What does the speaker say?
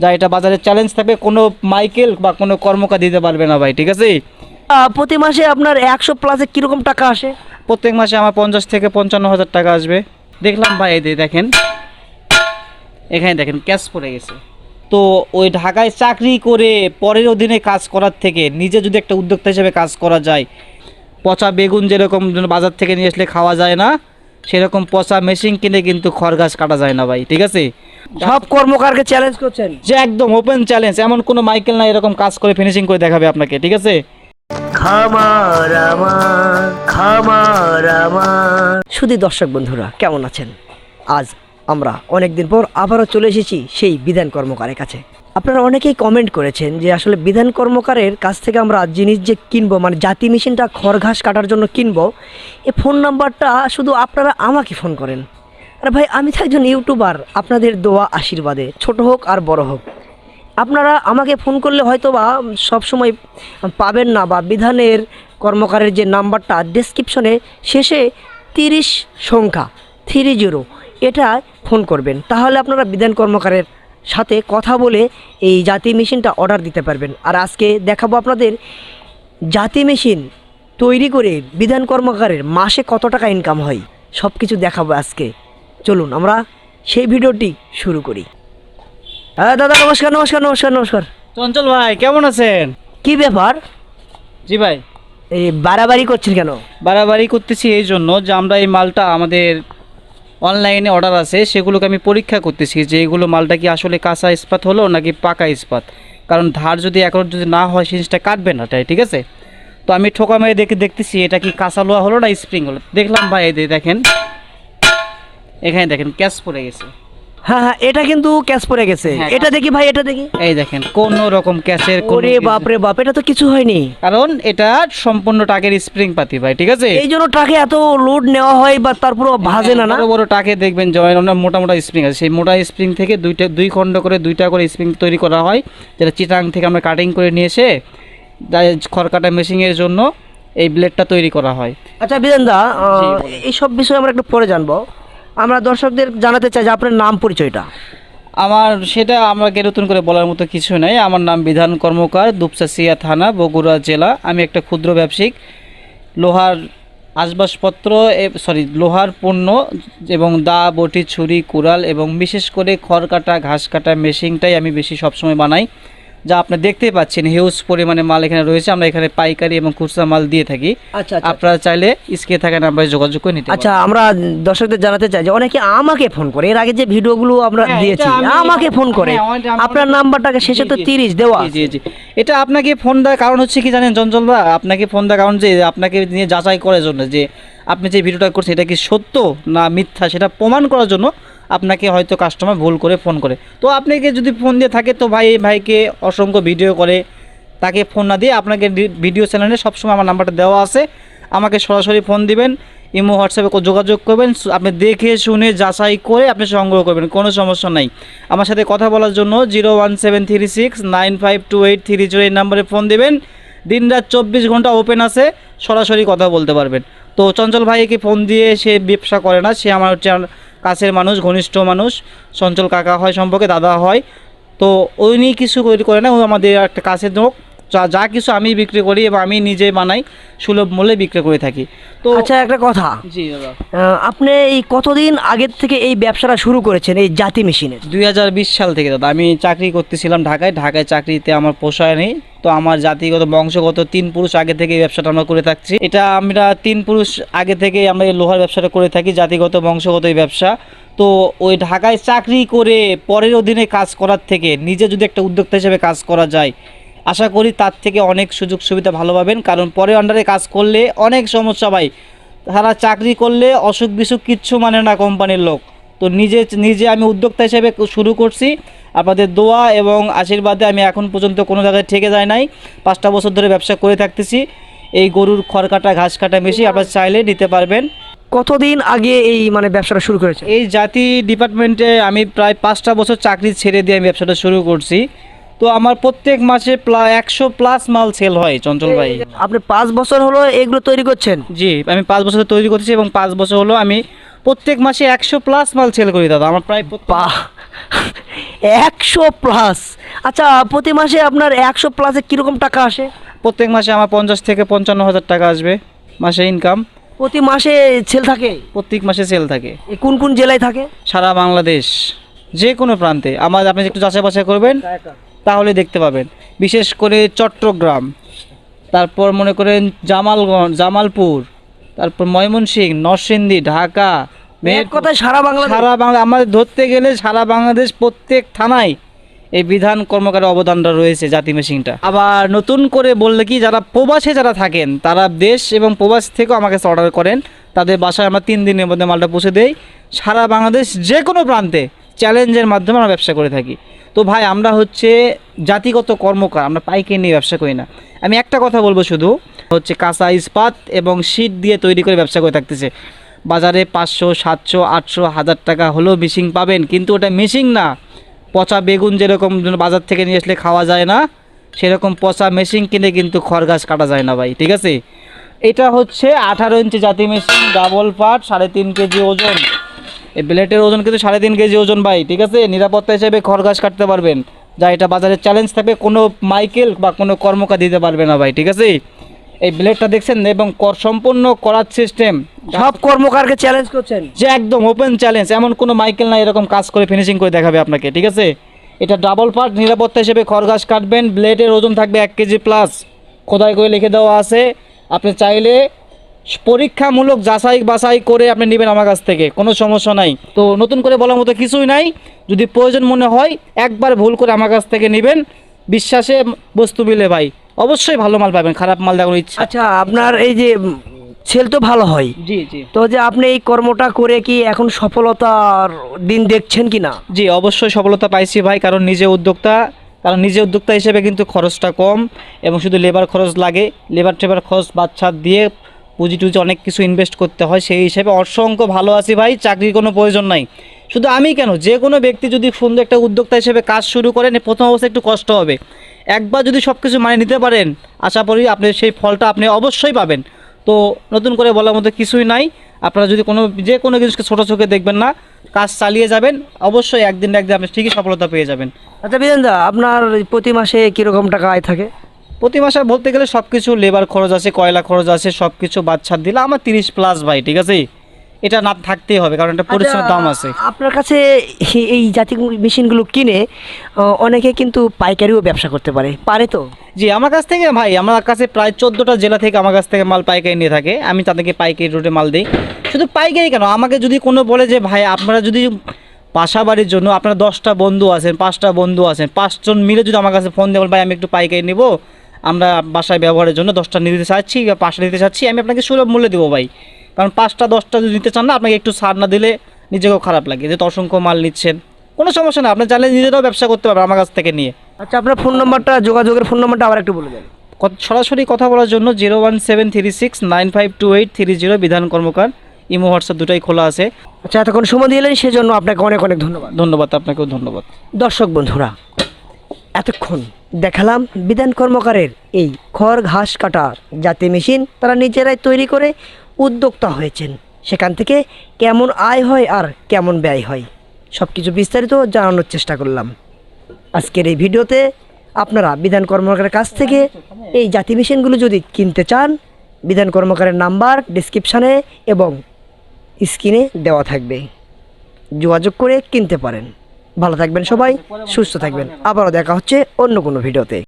যা এটা বাজারে চ্যালেঞ্জ থাকবে কোনো মাইকেল বা কোনো কর্মকার দিতে পারবে না ভাই ঠিক আছে? প্রতি মাসে আপনার একশো প্লাসে কীরকম টাকা আসে? প্রত্যেক মাসে আমার পঞ্চাশ থেকে পঞ্চান্ন হাজার টাকা আসবে। দেখলাম ভাই এই দেখেন এখানে দেখেন ক্যাশ পড়ে গেছে। তো ওই ঢাকায় চাকরি করে পরের অধীনে কাজ করার থেকে নিজে যদি একটা উদ্যোক্তা হিসেবে কাজ করা যায় পচা বেগুন যেরকম বাজার থেকে নিয়ে আসলে খাওয়া যায় না সেরকম পচা মেশিন কিনে কিন্তু খড় গাছ কাটা যায় না ভাই ঠিক আছে? সব কর্মকারকে চ্যালেঞ্জ করছেন? যে একদম ওপেন চ্যালেঞ্জ এমন কোনো মাইকেল না এরকম কাজ করে ফিনিশিং করে দেখাবে আপনাকে ঠিক আছে? খামার আমার খামার আমার। শুধু দর্শক বন্ধুরা কেমন আছেন? আজ আমরা অনেকদিন পর আবারও চলে এসেছি সেই বিধান কর্মকারের কাছে। আপনারা অনেকেই কমেন্ট করেছেন যে আসলে বিধান কর্মকারের কাছ থেকে আমরা জিনিস যে কিনবো মানে জাতি মেশিনটা খড় ঘাস কাটার জন্য কিনবো এই ফোন নাম্বারটা শুধু আপনারা আমাকে ফোন করেন। আরে ভাই, আমি তো একজন ইউটিউবার আপনাদের দোয়া আশীর্বাদে, ছোট হোক আর বড় হোক। আপনারা আমাকে ফোন করলে হয়তো বা সবসময় পাবেন না বা বিধানের কর্মকারের যে নাম্বারটা ডেসক্রিপশনে শেষে তিরিশ সংখ্যা থ্রি জিরো, এটা ফোন করবেন। তাহলে আপনারা বিধান কর্মকারের সাথে কথা বলে এই জাতি মেশিনটা অর্ডার দিতে পারবেন। আর আজকে দেখাবো আপনাদের জাতি মেশিন তৈরি করে বিধান কর্মকারের মাসে কত টাকা ইনকাম হয় সব কিছু দেখাবো আজকে। চলুন আমরা সেই ভিডিওটি শুরু করি। হ্যাঁ দাদা নমস্কার নমস্কার নমস্কার নমস্কার। চঞ্চল ভাই কেমন আছেন? কি ব্যাপার? জি ভাই। এই বাড়াবাড়ি করছেন কেন? বাড়াবাড়ি করতেছি এই জন্য যে আমরা এই মালটা আমাদের অনলাইনে অর্ডার আছে, সেগুলোকে আমি পরীক্ষা করতেছি যে এগুলো মালটা কি আসলে কাঁচা ইস্পাত হলো নাকি পাকা ইস্পাত। কারণ ধার যদি এখন যদি না হয় জিনিসটা কাটবে না তাই, ঠিক আছে? তো আমি ঠোকা মেয়ে দেখে দেখতেছি, এটা কি কাঁচা লোয়া হলো না স্প্রিং হলো? দেখলাম ভাই দেখেন, এখানে দেখেন ক্যাশ পড়ে গেছে। হ্যাঁ হ্যাঁ এটা কিন্তু ক্যাশ পড়ে গেছে। হ্যাঁ, এটা দেখি ভাই এটা দেখি। এই দেখেন কোনো রকম ক্যাশের ওরে বাপ রে বাপ এটা তো কিছু হয়নি। কারণ এটা সম্পূর্ণ টাকের স্প্রিং পাতি ভাই ঠিক আছে? এই জন্য ট্রাকে এত লোড নেওয়া হয় বা তারপর ভাজে না না? বড় বড় টাকে দেখবেন জয়েন অনেক মোটা মোটা স্প্রিং আছে। সেই মোটা স্প্রিং থেকে দুইটা দুই খণ্ড করে দুইটা করে স্প্রিং তৈরি করা হয় যেটা চিটাং থেকে আমরা কাটিং করে নিয়ে এসে খড়কাটা মেশিনের জন্য এই ব্লেডটা তৈরি করা হয়। আচ্ছা বিধান দা জি, বলুন। এই সব বিষয়ে আমরা একটু পরে জানব। আমরা দর্শকদের জানাতে চাই যে আপনার নাম পরিচয়টা। আমার সেটা আমাকে নতুন করে বলার মতো কিছু নাই। আমার নাম বিধান কর্মকার, দুপচাচিয়া থানা, বগুড়া জেলা। আমি একটা ক্ষুদ্র ব্যবসায়িক। লোহার আসবাবপত্র সরি লোহার পণ্য এবং দা, বটি, ছুরি, কুড়াল এবং বিশেষ করে খড় কাটা, ঘাস কাটা, মেশিনটাই আমি বেশি সবসময় বানাই। যা আপনি দেখতেই পাচ্ছেন হিউজ পরিমাণে মাল এখানে রয়েছে। আমরা এখানে পাইকারি এবং খুচরা মাল দিয়ে থাকি। আচ্ছা আচ্ছা। আপনারা চাইলে স্কে থাকা নাম্বারে যোগাযোগ করে নিতে আচ্ছা আমরা দর্শকদের জানাতে চাই যে অনেকে আমাকে ফোন করে। এর আগে যে ভিডিওগুলো আমরা হ্যাঁ, দিয়েছি আমাকে ফোন করে। হ্যাঁ, আপনার নাম্বারটাকে শেষে তো। তিরিশ দেওয়া জি জি এটা আপনাকে ফোন দেওয়ার কারণ হচ্ছে কি জানেন চঞ্চল দা? আপনাকে ফোন দেওয়ার কারণ যে আপনাকে নিয়ে যাচাই করার জন্য যে আপনি যে ভিডিওটা করছেন এটা কি সত্য না মিথ্যা সেটা প্রমাণ করার জন্য আপনাকে হয়তো কাস্টমার ভুল করে ফোন করে। তো আপনাকে যদি ফোন দিয়ে থাকে, তো ভাই ভাইকে অসংখ্য ভিডিও করে। তাকে ফোন না দিয়ে আপনাকে ভিডিও চ্যানেলে সবসময় আমার নাম্বারটা দেওয়া আছে। আমাকে সরাসরি ফোন দিবেন, ইমো, হোয়াটসঅ্যাপে যোগাযোগ করবেন আপনি দেখে শুনে যাচাই করে আপনি সংগ্রহ করবেন, কোনো সমস্যা নাই। আমার সাথে কথা বলার জন্য zero one seven three six nine five two eight three zero এই নাম্বারে ফোন দেবেন। দিন রাত চব্বিশ ঘণ্টা ওপেন আছে, সরাসরি কথা বলতে পারবেন। তো চঞ্চল ভাইকে ফোন দিয়ে সে ব্যবসা করে না, সে আমার আমার কাছের মানুষ, ঘনিষ্ঠ মানুষ চঞ্চল কাকা হয় সম্পর্কে, দাদা হয়। তো উনি কিছু করে না ও আমাদের একটা কাছের লোক। যা যা কিছু আমি বিক্রি করি এবং আমি নিজে বানাই সুলভ মূল্যে বিক্রি করে থাকি। তো আচ্ছা একটা কথা। জি দাদা। আপনি এই কতদিন আগের থেকে এই ব্যবসাটা শুরু করেছেন এই জাতি মেশিনের? দুই সাল থেকে দাদা। আমি চাকরি করতেছিলাম ঢাকায়। ঢাকায় চাকরিতে আমার পোষায় নেই। তো আমার জাতিগত বংশগত তিন পুরুষ আগে থেকে এই ব্যবসাটা আমরা করে থাকছি। এটা আমরা তিন পুরুষ আগে থেকে আমরা এই লোহার ব্যবসাটা করে থাকি জাতিগত বংশগত এই ব্যবসা। তো ওই ঢাকায় চাকরি করে পরের অধীনে কাজ করার থেকে নিজে যদি একটা উদ্যোক্তা হিসেবে কাজ করা যায় আশা করি তার থেকে অনেক সুযোগ সুবিধা ভালো পাবেন কারণ পরের আন্ডারে কাজ করলে অনেক সমস্যা ভাই। তারা চাকরি করলে অসুখ বিসুখ কিচ্ছু মানে না কোম্পানির লোক। তো নিজে নিজে আমি উদ্যোক্তা হিসেবে শুরু করছি। আপনাদের দোয়া এবং আশীর্বাদে আমি এখন পর্যন্ত কোনো জায়গায় ঠেকে যায় নাই। পাঁচটা বছর ধরে ব্যবসা করে থাকতেছি। এই গরুর খড় কাটা ঘাস কাটা মেশিন আপনারা চাইলে নিতে পারবেন। কতদিন আগে এই মানে ব্যবসাটা শুরু করেছে এই জাতি ডিপার্টমেন্টে আমি প্রায় পাঁচটা বছর চাকরি ছেড়ে দিয়ে আমি ব্যবসাটা শুরু করছি। তো আমার প্রত্যেক মাসে একশো প্লাস মাল সেল হয় চঞ্চল ভাই। আপনি পাঁচ বছর হলো এগুলো তৈরি করছেন? জি আমি পাঁচ বছর তৈরি করতেছি এবং পাঁচ বছর হলো আমি প্রত্যেক মাসে একশো প্লাস মাল সেল করি দাদা। আমার প্রায় বাহ। একশো প্লাস আচ্ছা প্রতি মাসে আপনার একশো প্লাসে কীরকম টাকা আসে? প্রত্যেক মাসে আমার পঞ্চাশ থেকে পঞ্চান্ন হাজার টাকা আসবে মাসে ইনকাম প্রতি মাসে সেল থাকে? প্রত্যেক মাসে সেল থাকে। এ কোন কোন জেলায় থাকে? সারা বাংলাদেশ যে কোনো প্রান্তে। আমার আপনি একটু যাচাই বাছাই করবেন তাহলে দেখতে পাবেন। বিশেষ করে চট্টগ্রাম তারপর মনে করেন জামালগঞ্জ জামালপুর তারপর ময়মনসিংহ নরসিংদী ঢাকা কথায় সারা বাংলা সারা বাংলা আমাদের ধরতে গেলে সারা বাংলাদেশ প্রত্যেক থানায় এই বিধান কর্মকারের অবদানটা রয়েছে জাতি মেশিনটা। আবার নতুন করে বললে কি যারা প্রবাসে যারা থাকেন তারা দেশ এবং প্রবাস থেকেও আমাকে অর্ডার করেন। তাদের বাসায় আমরা তিন দিনের মধ্যে মালটা পৌঁছে দেই। সারা বাংলাদেশ যে কোনো প্রান্তে চ্যালেঞ্জের মাধ্যমে আমরা ব্যবসা করে থাকি। তো ভাই, আমরা হচ্ছে জাতিগত কর্মকার, আমরা পাইকারি নিয়ে ব্যবসা করি না। আমি একটা কথা বলব শুধু, হচ্ছে কাঁচা ইস্পাত এবং শীট দিয়ে তৈরি করে ব্যবসা করে থাকতেছে। বাজারে পাঁচশো, সাতশো, আটশো, হাজার টাকা হলেও মিশিং পাবেন, কিন্তু ওটা মিশিং না। পচা বেগুন যেরকম বাজার থেকে নিয়ে আসলে খাওয়া যায় না, সেরকম পচা মেশিন কিনে কিন্তু খড়গাছ কাটা যায় না ভাই, ঠিক আছে? এটা হচ্ছে আঠারো ইঞ্চি জাতি মেশিন ডাবল পার্ট সাড়ে তিন কেজি ওজন। এই ব্লেটের ওজন কিন্তু সাড়ে তিন কেজি ওজন ভাই ঠিক আছে? নিরাপত্তা হিসেবে খড়গাছ কাটতে পারবেন। যা এটা বাজারে চ্যালেঞ্জ থাকবে কোনো মাইকেল বা কোনো কর্মকার দিতে পারবে না ভাই ঠিক আছে? এই ব্লেডটা দেখছেন এবং কর সম্পূর্ণ করার সিস্টেম সব কর্মকারকে চ্যালেঞ্জ করছেন? যে একদম ওপেন চ্যালেঞ্জ এমন কোনো মাইকেল নাই এরকম কাজ করে ফিনিশিং করে দেখাবে আপনাকে ঠিক আছে? এটা ডাবল পার্ট নিরাপত্তা হিসেবে খড়গাছ কাটবেন ব্লেডের ওজন থাকবে এক কেজি প্লাস খোদাই করে লিখে দেওয়া আছে আপনি চাইলে পরীক্ষামূলক যাচাই বাছাই করে আপনি নেবেন আমার কাছ থেকে কোনো সমস্যা নাই। তো নতুন করে বলার মতো কিছুই নাই যদি প্রয়োজন মনে হয় একবার ভুল করে আমার কাছ থেকে নেবেন বিশ্বাসে বস্তু মিলে ভাই অবশ্যই ভালো মাল পাবেন খারাপ মাল দেখানোর ইচ্ছা। আচ্ছা আপনার এই যে সেল তো ভালো হয়। জি জি। তো যে আপনি এই কর্মটা করে কি এখন সফলতার দিন দেখছেন কি না? জি অবশ্যই সফলতা পাইছি ভাই কারণ নিজে উদ্যোক্তা কারণ নিজে উদ্যোক্তা হিসেবে কিন্তু খরচটা কম এবং শুধু লেবার খরচ লাগে লেবার টেবার খরচ বাচ্চা দিয়ে পুঁজি টুজি অনেক কিছু ইনভেস্ট করতে হয়, সেই হিসেবে অসংখ্য ভালো আছি ভাই, চাকরির কোনো প্রয়োজন নাই। শুধু আমি কেন? যে কোনো ব্যক্তি যদি সুন্দর একটা উদ্যোক্তা হিসেবে কাজ শুরু করেন প্রথম অবস্থায় একটু কষ্ট হবে। একবার যদি সব কিছু মানে নিতে পারেন, আশা করি আপনি সেই ফলটা আপনি অবশ্যই পাবেন। তো নতুন করে বলার মতো কিছুই নাই। আপনারা যদি কোনো, যে কোনো জিনিসকে ছোটো চোখে দেখবেন না, কাজ চালিয়ে যাবেন, অবশ্যই একদিন একদিন আপনি ঠিকই সফলতা পেয়ে যাবেন। আচ্ছা বিরেন্দা আপনার প্রতি মাসে কীরকম টাকা আয় থাকে? প্রতি মাসে বলতে গেলে সব কিছু লেবার খরচ আছে কয়লা খরচ আছে সব কিছু বাচ্চা দিলে আমার তিরিশ প্লাস ভাই ঠিক আছে? এটা না থাকতেই হবে কারণ এটা পরিশ্রমের দাম আছে। আচ্ছা, আপনার কাছে এই- জাতি মেশিনগুলো কিনে অনেকে কিন্তু পাইকারিও ব্যবসা করতে পারে পারে তো? জি আমার কাছ থেকে ভাই আমার কাছে প্রায় চোদ্দোটা জেলা থেকে আমার কাছ থেকে মাল পাইকারি নিয়ে থাকে আমি তাদেরকে পাইকারি রুটে মাল দিই। শুধু পাইকারি কেন আমাকে যদি কোনো বলে যে ভাই আপনারা যদি বাসা বাড়ির জন্য আপনারা দশটা বন্ধু আছেন পাঁচটা বন্ধু আছেন পাঁচজন মিলে যদি আমার কাছে ফোন দেবেন ভাই আমি একটু পাইকারি নিব আমরা বাসায় ব্যবহারের জন্য দশটা নিতে চাচ্ছি বা পাঁচটা নিতে চাচ্ছি আমি আপনাকে সুলভ মূল্যে দেবো ভাই। কারণ পাঁচটা দশটা যদি নিতে চান না আপনাকে একটু ছাড় না দিলে নিজেকেও খারাপ লাগে। যে অসংখ্য মাল নিচ্ছেন কোনো সমস্যা না আপনি চাইলে নিজেরাও ব্যবসা করতে পারবেন আমার কাছ থেকে নিয়ে। আচ্ছা আপনার ফোন নাম্বারটা যোগাযোগের ফোন নাম্বারটা আবার একটু বলে দেন। সরাসরি কথা বলার জন্য zero one seven three six nine five two eight three zero Bidhan Karmakar imo WhatsApp দুটাই খোলা আছে। আচ্ছা এতক্ষণ সময় দিলেন সেজন্য আপনাকে অনেক অনেক ধন্যবাদ। ধন্যবাদ আপনাকেও ধন্যবাদ। দর্শক বন্ধুরা এতক্ষণ দেখালাম বিধান কর্মকারের এই খড় ঘাস কাটার জাতি মেশিন তারা নিজেরাই তৈরি করে উদ্যোক্তা হয়েছেন। সেখান থেকে কেমন আয় হয় আর কেমন ব্যয় হয় সব কিছু বিস্তারিত জানানোর চেষ্টা করলাম। আজকের এই ভিডিওতে আপনারা বিধান কর্মকারের কাছ থেকে এই জাতি মেশিনগুলো যদি কিনতে চান, বিধান কর্মকারের নাম্বার ডিসক্রিপশানে এবং স্ক্রিনে দেওয়া থাকবে। যোগাযোগ করে কিনতে পারেন। ভালো থাকবেন সবাই সুস্থ থাকবেন। আবারও দেখা হচ্ছে অন্য কোনো ভিডিওতে।